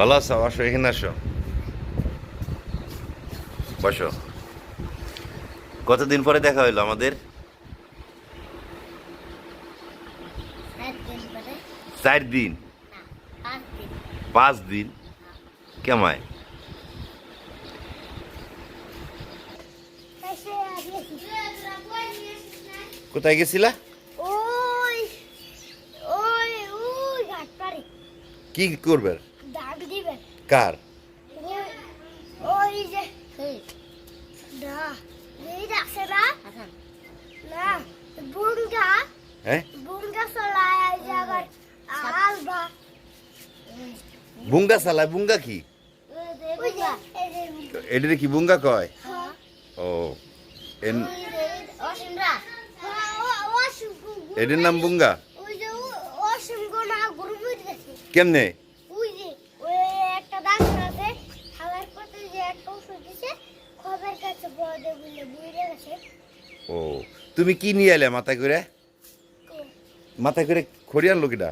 ভালো আছো? আসো এখানে আসো। বসো। কতদিন পরে দেখা হইল আমাদের? চার দিন। পাঁচ দিন। কেমায়? কোথায় গেছিলা? কি করবে? কার বুঙ্গা হ্যাঁ বুঙ্গা কি এটারে কি বুঙ্গা কয় হ্যাঁ ও এটার নাম বুঙ্গা কেমনে ওই যে ওই একটা ডাক্তার আছে খাবার পথে যে একটা ওষুধ দিছে খবর কাছে বড় বলে বুঝে গেছে ও তুমি কি নিয়ে এলে মাথায় করে? মাথায় করে খড়ি আনলো কিটা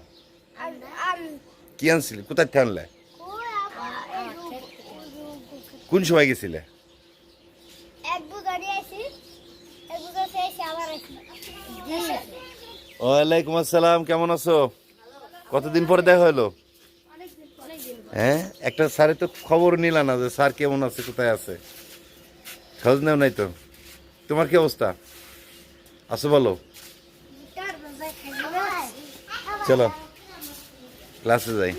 কি আনছিলে? কোথায় আনলে? কোন সময় গেছিলে? ওয়ালাইকুম আসসালাম কেমন আছো? কতদিন পরে দেখা হলো? হ্যাঁ একটা স্যারের তো খবর নিলা না যে স্যার কেমন আছে কোথায় আছে? খোঁজ নেও নাই তো। তোমার কি অবস্থা? আছো বলো। চলো। ক্লাসে যাই।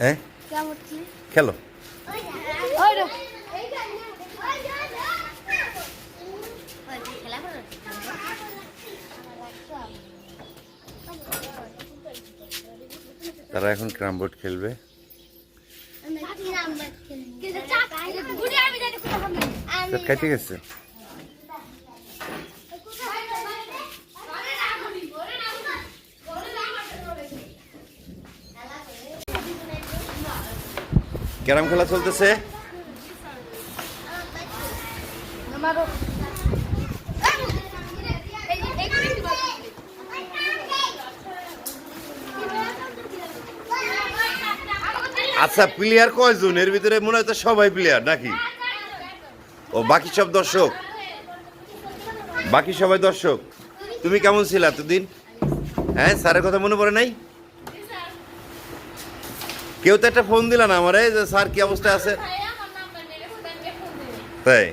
হ্যাঁ? খেলো। তারা এখন ক্রাম বোর্ড খেলবে। তো কেটে গেছে? ক্যারাম খেলা চলতেছে। আচ্ছা প্লেয়ার কয়জন এর ভিতরে মনে হয় তো সবাই প্লেয়ার নাকি? ও বাকি সব দর্শক? বাকি সবাই দর্শক? তুমি কেমন ছিল এতদিন? হ্যাঁ স্যারের কথা মনে পড়ে নাই? কেউ তো একটা ফোন দিলা না আমারে যে স্যার কি অবস্থা আছে? তাই?